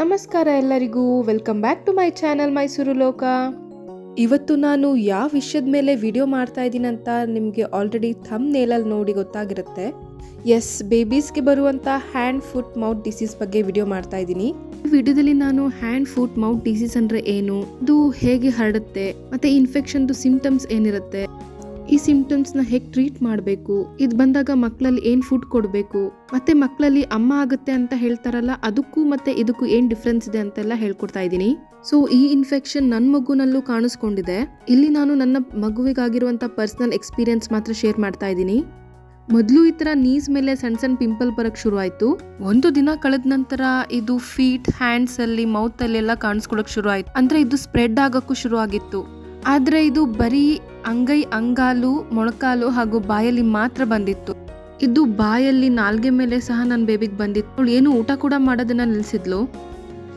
ನಮಸ್ಕಾರ ಎಲ್ಲರಿಗೂ. Welcome back to my channel Mysuru Loka ಇವತ್ತು ನಾನು ಯಾವ ವಿಷಯದ ಮೇಲೆ ವಿಡಿಯೋ ಮಾಡ್ತಾ ಇದ್ದೀನಿ ಅಂತ ನಿಮಗೆ ಆಲ್ರೆಡಿ ಥಮ್ ನೇಲಲ್ಲಿ ನೋಡಿ ಗೊತ್ತಾಗಿರುತ್ತೆ. ಎಸ್ ಬೇಬೀಸ್ಗೆ ಬರುವಂಥ ಹ್ಯಾಂಡ್ ಫುಟ್ ಮೌತ್ ಡಿಸೀಸ್ ಬಗ್ಗೆ ವಿಡಿಯೋ ಮಾಡ್ತಾ ಇದ್ದೀನಿ. ಈ ವಿಡಿಯೋದಲ್ಲಿ ನಾನು ಹ್ಯಾಂಡ್ ಫುಟ್ ಮೌತ್ ಡಿಸೀಸ್ ಅಂದರೆ ಏನು ಇದು ಹೇಗೆ ಹರಡುತ್ತೆ, ಮತ್ತು ಇನ್ಫೆಕ್ಷನ್ದು ಸಿಂಪ್ಟಮ್ಸ್ ಏನಿರುತ್ತೆ ಈ ಸಿಂಪ್ಟಮ್ಸ್ನ ಹೇಗೆ ಟ್ರೀಟ್ ಮಾಡಬೇಕು? ಇದು ಬಂದಾಗ ಮಕ್ಕಳಲ್ಲಿ ಏನು ಫುಡ್ ಕೊಡಬೇಕು? ಮತ್ತು ಮಕ್ಕಳಲ್ಲಿ ಅಮ್ಮ ಆಗುತ್ತೆ ಅಂತ ಹೇಳ್ತಾರಲ್ಲ, ಅದಕ್ಕೂ ಮತ್ತು ಇದಕ್ಕೂ ಏನು ಡಿಫ್ರೆನ್ಸ್ ಇದೆ ಅಂತೆಲ್ಲ ಹೇಳ್ಕೊಡ್ತಾ ಇದ್ದೀನಿ. ಸೊ ಈ ಇನ್ಫೆಕ್ಷನ್ ನನ್ನ ಮಗುನಲ್ಲೂ ಕಾಣಿಸ್ಕೊಂಡಿದೆ. ಇಲ್ಲಿ ನಾನು ನನ್ನ ಮಗುವಿಗಾಗಿರುವಂಥ ಪರ್ಸ್ನಲ್ ಎಕ್ಸ್ಪೀರಿಯನ್ಸ್ ಮಾತ್ರ ಶೇರ್ ಮಾಡ್ತಾ ಇದ್ದೀನಿ. ಮೊದಲು ಈ ಥರ ನೀಸ್ ಮೇಲೆ ಸಣ್ಣ ಸಣ್ಣ ಪಿಂಪಲ್ ಬರೋಕ್ಕೆ ಶುರು ಆಯ್ತು. ಒಂದು ದಿನ ಕಳೆದ ನಂತರ ಇದು ಫೀಟ್ ಹ್ಯಾಂಡ್ಸ್ ಅಲ್ಲಿ ಮೌತ್ ಅಲ್ಲಿ ಎಲ್ಲ ಕಾಣಿಸ್ಕೊಳಕ್ ಶುರು ಆಯ್ತು. ಅಂದ್ರೆ ಇದು ಸ್ಪ್ರೆಡ್ ಆಗೋಕ್ಕೂ ಶುರು ಆಗಿತ್ತು. ಆದರೆ ಇದು ಬರೀ ಅಂಗೈ ಅಂಗಾಲು, ಮೊಣಕಾಲು ಹಾಗೂ ಬಾಯಲ್ಲಿ ಮಾತ್ರ ಬಂದಿತ್ತು. ಇದು ಬಾಯಲ್ಲಿ ನಾಲ್ಗೆ ಮೇಲೆ ಸಹ ನನ್ನ ಬೇಬಿಗೆ ಬಂದಿತ್ತು. ಅವಳು ಏನು ಊಟ ಕೂಡ ಮಾಡೋದನ್ನ ನಿಲ್ಸಿದ್ಲು.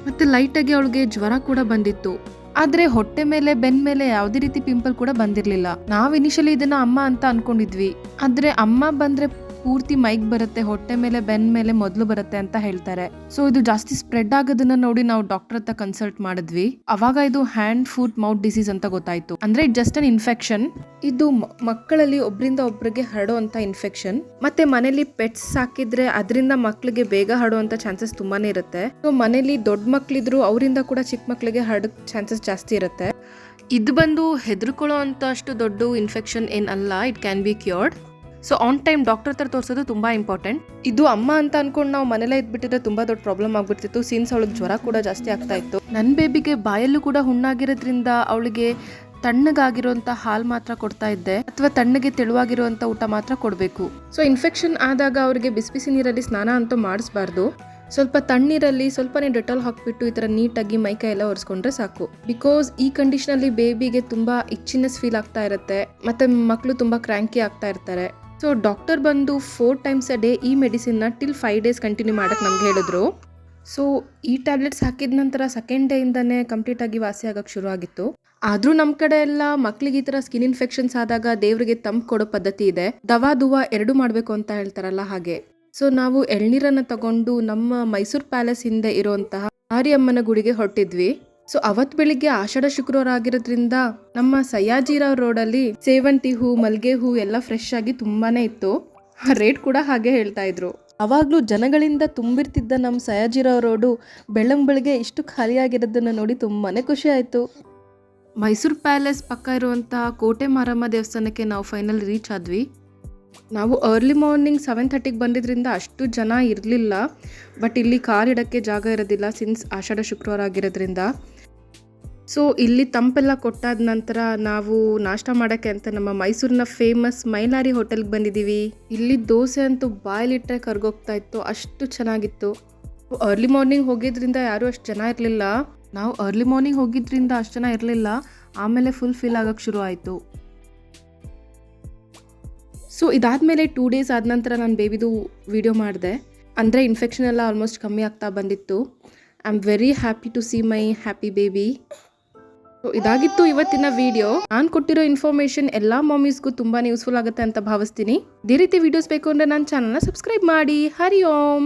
ಮತ್ತೆ ಲೈಟಾಗಿ ಅವಳಿಗೆ ಜ್ವರ ಕೂಡ ಬಂದಿತ್ತು. ಆದ್ರೆ ಹೊಟ್ಟೆ ಮೇಲೆ, ಬೆನ್ ಮೇಲೆ ಯಾವುದೇ ರೀತಿ ಪಿಂಪಲ್ ಕೂಡ ಬಂದಿರಲಿಲ್ಲ. ನಾವ್ ಇನಿಷಿಯಲಿ ಇದನ್ನ ಅಮ್ಮ ಅಂತ ಅನ್ಕೊಂಡಿದ್ವಿ. ಆದ್ರೆ ಅಮ್ಮ ಬಂದ್ರೆ ಪೂರ್ತಿ ಮೈಗ್ ಬರುತ್ತೆ, ಹೊಟ್ಟೆ ಮೇಲೆ, ಬೆನ್ ಮೇಲೆ ಮೊದಲು ಬರುತ್ತೆ ಅಂತ ಹೇಳ್ತಾರೆ. ಸೊ ಇದು ಜಾಸ್ತಿ ಸ್ಪ್ರೆಡ್ ಆಗೋದನ್ನ ನೋಡಿ ನಾವು ಡಾಕ್ಟರ್ ಹತ್ರ ಕನ್ಸಲ್ಟ್ ಮಾಡಿದ್ವಿ. ಅವಾಗ ಇದು ಹ್ಯಾಂಡ್ ಫುಟ್ ಮೌತ್ ಡಿಸೀಸ್ ಅಂತ ಗೊತ್ತಾಯ್ತು. ಅಂದ್ರೆ ಇಟ್ ಜಸ್ಟ್ ಅನ್ ಇನ್ಫೆಕ್ಷನ್ ಇದು ಮಕ್ಕಳಲ್ಲಿ ಒಬ್ರಿಂದ ಒಬ್ರಿಗೆ ಹರಡುವಂತ ಇನ್ಫೆಕ್ಷನ್ ಮತ್ತೆ ಮನೇಲಿ ಪೆಟ್ಸ್ ಸಾಕಿದ್ರೆ ಅದರಿಂದ ಮಕ್ಕಳಿಗೆ ಬೇಗ ಹರಡುವಂತ ಚಾನ್ಸಸ್ ತುಂಬಾನೇ ಇರುತ್ತೆ. ಸೊ ಮನೇಲಿ ದೊಡ್ಡ ಮಕ್ಳಿದ್ರು ಅವರಿಂದ ಕೂಡ ಚಿಕ್ಕ ಮಕ್ಕಳಿಗೆ ಹರಡ ಚಾನ್ಸಸ್ ಜಾಸ್ತಿ ಇರುತ್ತೆ. ಇದು ಬಂದು ಹೆದರ್ಕೊಳ್ಳೋ ಅಂತ ಅಷ್ಟು ದೊಡ್ಡ ಇನ್ಫೆಕ್ಷನ್ ಏನಲ್ಲ it can be cured so on time doctor ಹತ್ರ ತೋರಿಸೋದು ತುಂಬ ಇಂಪಾರ್ಟೆಂಟ್ ಇದು ಅಮ್ಮ ಅಂತ ಅನ್ಕೊಂಡು ನಾವು ಮನೇಲೇ ಇದ್ಬಿಟ್ಟಿದ್ರೆ ತುಂಬಾ ದೊಡ್ಡ ಪ್ರಾಬ್ಲಮ್ ಆಗ್ಬಿಡ್ತಿತ್ತು. ಸಿನ್ಸ್ ಅವಳಿಗೆ ಜ್ವರ ಕೂಡ ಜಾಸ್ತಿ ಆಗ್ತಾ ಇತ್ತು. ನನ್ನ ಬೇಬಿಗೆ ಬಾಯಲ್ಲೂ ಕೂಡ ಹುಣ್ಣಾಗಿರೋದ್ರಿಂದ ಅವಳಿಗೆ ತಣ್ಣಗಾಗಿರುವಂತ ಹಾಲ್ ಮಾತ್ರ ಕೊಡ್ತಾ ಇದ್ದೆ. ಅಥವಾ ತಣ್ಣಗೆ ತೆಳುವಾಗಿರುವಂತ ಊಟ ಮಾತ್ರ ಕೊಡಬೇಕು. ಸೊ ಇನ್ಫೆಕ್ಷನ್ ಆದಾಗ ಅವರಿಗೆ ಬಿಸಿ ಬಿಸಿ ನೀರಲ್ಲಿ ಸ್ನಾನ ಅಂತೂ ಮಾಡಿಸ್ಬಾರ್ದು. ಸ್ವಲ್ಪ ತಣ್ಣೀರಲ್ಲಿ ಸ್ವಲ್ಪನೇ ಡೆಟಾಲ್ ಹಾಕ್ಬಿಟ್ಟು ಈ ಥರ ನೀಟಾಗಿ ಮೈಕೈ ಎಲ್ಲ ಒರೆಸ್ಕೊಂಡ್ರೆ ಸಾಕು. ಬಿಕಾಸ್ ಈ ಕಂಡೀಷನಲ್ಲಿ ಬೇಬಿಗೆ ತುಂಬಾ ಇಚ್ಚಿನೆಸ್ ಫೀಲ್ ಆಗ್ತಾ ಇರುತ್ತೆ. ಮತ್ತೆ ಮಕ್ಕಳು ತುಂಬಾ ಕ್ರ್ಯಾಂಕಿ ಆಗ್ತಾ ಇರ್ತಾರೆ. ಸೊ ಡಾಕ್ಟರ್ ಬಂದು ಫೋರ್ ಟೈಮ್ಸ್ ಅ ಡೇ ಈ ಮೆಡಿಸಿನ್ನ ಟಿಲ್ ಫೈವ್ ಡೇಸ್ ಕಂಟಿನ್ಯೂ ಮಾಡಕ್ಕೆ ನಮ್ಗೆ ಹೇಳಿದ್ರು. ಸೊ ಈ ಟ್ಯಾಬ್ಲೆಟ್ಸ್ ಹಾಕಿದ ನಂತರ ಸೆಕೆಂಡ್ ಡೇಯಿಂದನೇ ಕಂಪ್ಲೀಟ್ ಆಗಿ ವಾಸಿ ಆಗಕ್ಕೆ ಶುರು ಆಗಿತ್ತು. ಆದರೂ ನಮ್ಮ ಕಡೆ ಎಲ್ಲ ಮಕ್ಳಿಗೆ ಈ ಥರ ಸ್ಕಿನ್ ಇನ್ಫೆಕ್ಷನ್ಸ್ ಆದಾಗ ದೇವರಿಗೆ ತಂಪು ಕೊಡೋ ಪದ್ಧತಿ ಇದೆ. ದವಾ, ದುವಾ ಎರಡು ಮಾಡಬೇಕು ಅಂತ ಹೇಳ್ತಾರಲ್ಲ ಹಾಗೆ. ಸೊ ನಾವು ಎಳ್ನೀರನ್ನು ತಗೊಂಡು ನಮ್ಮ ಮೈಸೂರು ಪ್ಯಾಲೇಸ್ ಹಿಂದೆ ಇರುವಂತಹ ಮಾರಿಯಮ್ಮನ ಗುಡಿಗೆ ಹೊರಟಿದ್ವಿ. ಸೊ ಅವತ್ ಬೆಳಿಗ್ಗೆ ಆಷಾಢ ಶುಕ್ರವಾರ ಆಗಿರೋದ್ರಿಂದ ನಮ್ಮ ಸಯ್ಯಾಜಿರಾವ್ ರೋಡಲ್ಲಿ ಸೇವಂತಿ ಹೂ, ಮಲ್ಗೆ ಹೂ ಎಲ್ಲ ಫ್ರೆಶ್ ಆಗಿ ತುಂಬಾನೇ ಇತ್ತು. ರೇಟ್ ಕೂಡ ಹಾಗೆ ಹೇಳ್ತಾ ಇದ್ರು. ಅವಾಗ್ಲೂ ಜನಗಳಿಂದ ತುಂಬಿರ್ತಿದ್ದ ನಮ್ಮ ಸಯಾಜಿರಾವ್ ರೋಡು ಬೆಳ್ಳಂ ಬೆಳಗ್ಗೆ ಇಷ್ಟು ಖಾಲಿಯಾಗಿರೋದನ್ನ ನೋಡಿ ತುಂಬಾನೇ ಖುಷಿ ಆಯ್ತು. ಮೈಸೂರು ಪ್ಯಾಲೇಸ್ ಪಕ್ಕ ಇರುವಂತಹ ಕೋಟೆ ಮಾರಮ್ಮ ದೇವಸ್ಥಾನಕ್ಕೆ ನಾವು ಫೈನಲ್ ರೀಚ್ ಆದ್ವಿ. ನಾವು ಅರ್ಲಿ ಮಾರ್ನಿಂಗ್ ಸೆವೆನ್ ಥರ್ಟಿಗೆ ಬಂದಿದ್ದರಿಂದ ಅಷ್ಟು ಜನ ಇರಲಿಲ್ಲ ಬಟ್ ಇಲ್ಲಿ ಕಾರ್ ಇಡೋಕ್ಕೆ ಜಾಗ ಇರೋದಿಲ್ಲ ಸಿನ್ಸ್ ಆಷಾಢ ಶುಕ್ರವಾರ ಆಗಿರೋದ್ರಿಂದ. ಸೊ ಇಲ್ಲಿ ತಂಪೆಲ್ಲ ಕೊಟ್ಟಾದ ನಂತರ ನಾವು ನಾಷ್ಟ ಮಾಡೋಕ್ಕೆ ಅಂತ ನಮ್ಮ ಮೈಸೂರಿನ ಫೇಮಸ್ ಮೈಲಾರಿ ಹೋಟೆಲ್ಗೆ ಬಂದಿದ್ದೀವಿ ಇಲ್ಲಿ ದೋಸೆ ಅಂತೂ ಬಾಯಲ್ಲಿಟ್ಟರೆ ಕರ್ಗೋಗ್ತಾ ಇತ್ತು, ಅಷ್ಟು ಚೆನ್ನಾಗಿತ್ತು. ಅರ್ಲಿ ಮಾರ್ನಿಂಗ್ ಹೋಗಿದ್ರಿಂದ ಯಾರೂ ಅಷ್ಟು ಜನ ಇರಲಿಲ್ಲ. ನಾವು ಅರ್ಲಿ ಮಾರ್ನಿಂಗ್ ಹೋಗಿದ್ರಿಂದ ಅಷ್ಟು ಜನ ಇರಲಿಲ್ಲ, ಆಮೇಲೆ ಫುಲ್ ಫಿಲ್ ಆಗೋಕ್ಕೆ ಶುರು ಆಯಿತು. ಸೊ ಇದಾದಮೇಲೆ ಟೂ ಡೇಸ್ ಆದ ನಂತರ ನಾನು ಬೇಬಿದು ವಿಡಿಯೋ ಮಾಡಿದೆ. ಅಂದರೆ ಇನ್ಫೆಕ್ಷನ್ ಎಲ್ಲ ಆಲ್ಮೋಸ್ಟ್ ಕಮ್ಮಿ ಆಗ್ತಾ ಬಂದಿತ್ತು. I am very happy to see my happy baby so ಇದಾಗಿತ್ತು ಇವತ್ತಿನ ವಿಡಿಯೋ ನಾನು ಕೊಟ್ಟಿರೋ ಇನ್ಫಾರ್ಮೇಷನ್ ಎಲ್ಲ ಮಾಮೀಸ್ಗೂ ತುಂಬಾ ಯೂಸ್ಫುಲ್ ಆಗುತ್ತೆ ಅಂತ ಭಾವಿಸ್ತೀನಿ. ಇದೇ ರೀತಿ ವಿಡಿಯೋಸ್ ಬೇಕು ಅಂದರೆ ನನ್ನ ಚಾನಲ್ನ ಸಬ್ಸ್ಕ್ರೈಬ್ ಮಾಡಿ. ಹರಿ ಓಂ!